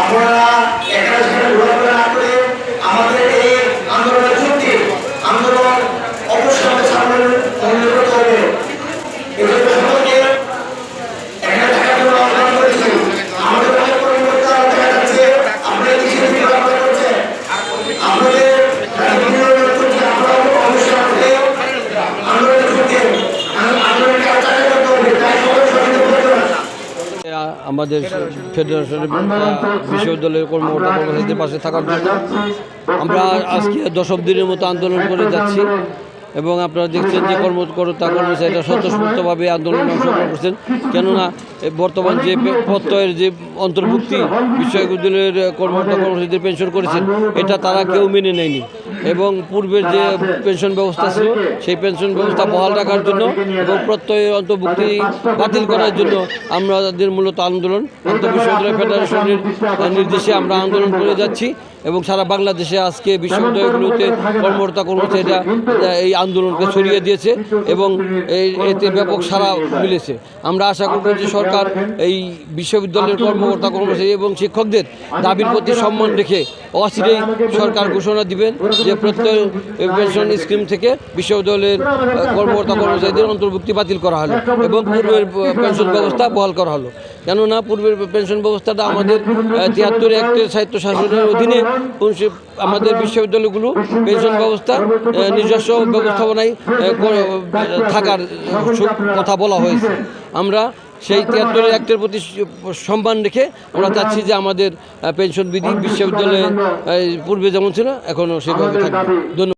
আপনারা এখানে সেখানে ঘোরাফেরা আমাদের ফেডারেশনের বিশ্ববিদ্যালয়ের কর্মকর্তা কর্মচারীদের পাশে থাকার জন্য আমরা আজকে দশম দিনের মতো আন্দোলন করে যাচ্ছি এবং আপনারা দেখছেন যে কর্মকর্তা কর্মচারীরা স্বতঃস্ফূর্তভাবে আন্দোলনে অংশগ্রহণ করছেন। কেননা বর্তমান যে প্রত্যয়ের যে অন্তর্ভুক্তি, বিশ্ববিদ্যালয়ের কর্মকর্তা কর্মচারীদের পেনশন করেছেন, এটা তারা কেউ মেনে নেয়নি। এবং পূর্বের যে পেনশন ব্যবস্থা ছিল, সেই পেনশন ব্যবস্থা বহাল রাখার জন্য এবং প্রত্যয়ের অন্তর্ভুক্তি বাতিল করার জন্য আমাদের মূলত আন্দোলন আন্তঃবিশ্ববিদ্যালয় ফেডারেশনের নির্দেশে আমরা আন্দোলন করে যাচ্ছি। এবং সারা বাংলাদেশে আজকে বিশ্ববিদ্যালয়গুলোতে কর্মকর্তা কর্মচারীরা এই আন্দোলনকে ছড়িয়ে দিয়েছে এবং এই এতে ব্যাপক সারা মিলেছে। আমরা আশা করব যে সরকার এই বিশ্ববিদ্যালয়ের কর্মকর্তা কর্মচারী এবং শিক্ষকদের দাবির প্রতি সম্মান রেখে অচিরেই সরকার ঘোষণা দিবেন যে প্রত্যয় পেনশন স্কিম থেকে বিশ্ববিদ্যালয়ের কর্মকর্তা কর্মচারীদের অন্তর্ভুক্তি বাতিল করা হলো এবং পূর্বের পেনশন ব্যবস্থা বহাল করা হলো। কেননা পূর্বের পেনশন ব্যবস্থাটা আমাদের তিয়াত্তর সাহিত্য শাসনের অধীনে আমাদের বিশ্ববিদ্যালয়গুলো পেনশন ব্যবস্থা নিজস্ব ব্যবস্থাপনায় থাকার কথা বলা হয়েছে। আমরা সেই তিয়াত্তরের অ্যাক্টের প্রতি সম্মান রেখে আমরা চাচ্ছি যে আমাদের পেনশন বিধি বিশ্ববিদ্যালয়ে পূর্বে যেমন ছিল, এখনও সেভাবে থাকবে। ধন্যবাদ।